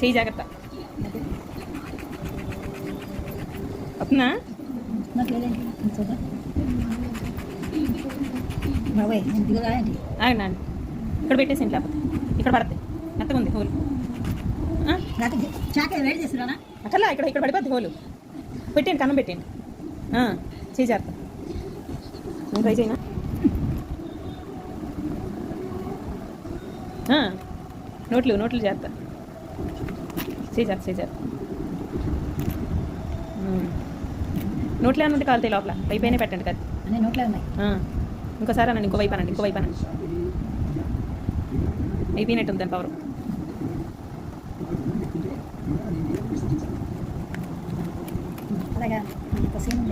చేయి జాగ్రత్త. వస్తుందా ఆగండి ఆగండి. ఇక్కడ పెట్టేసి ఇంట్లో ఇక్కడ పడతాయి మెత్తగా ఉంది హోల్. ఆ, అట్లా ఇక్కడ ఇక్కడ పడిపోద్ది హోలు. పెట్టండి కన్నం పెట్టండి చేయి జాగ్రత్త. నేను ట్రై చేయనా? నోట్లు నోట్లు చేస్తా జాగ్రత్త ఉమ్. నోట్లు ఉంటే కాలుతాయి లోపల? పైపైనే పెట్టండి కదా. అన్నీ నోట్లే ఉన్నాయి. ఇంకోసారి అనండి ఇంకో వైపు అనండి ఇంకో వైపు అనండి. అయిపోయినట్టు ఉంది దాని పవర్. అలాగా. ఒక సీన్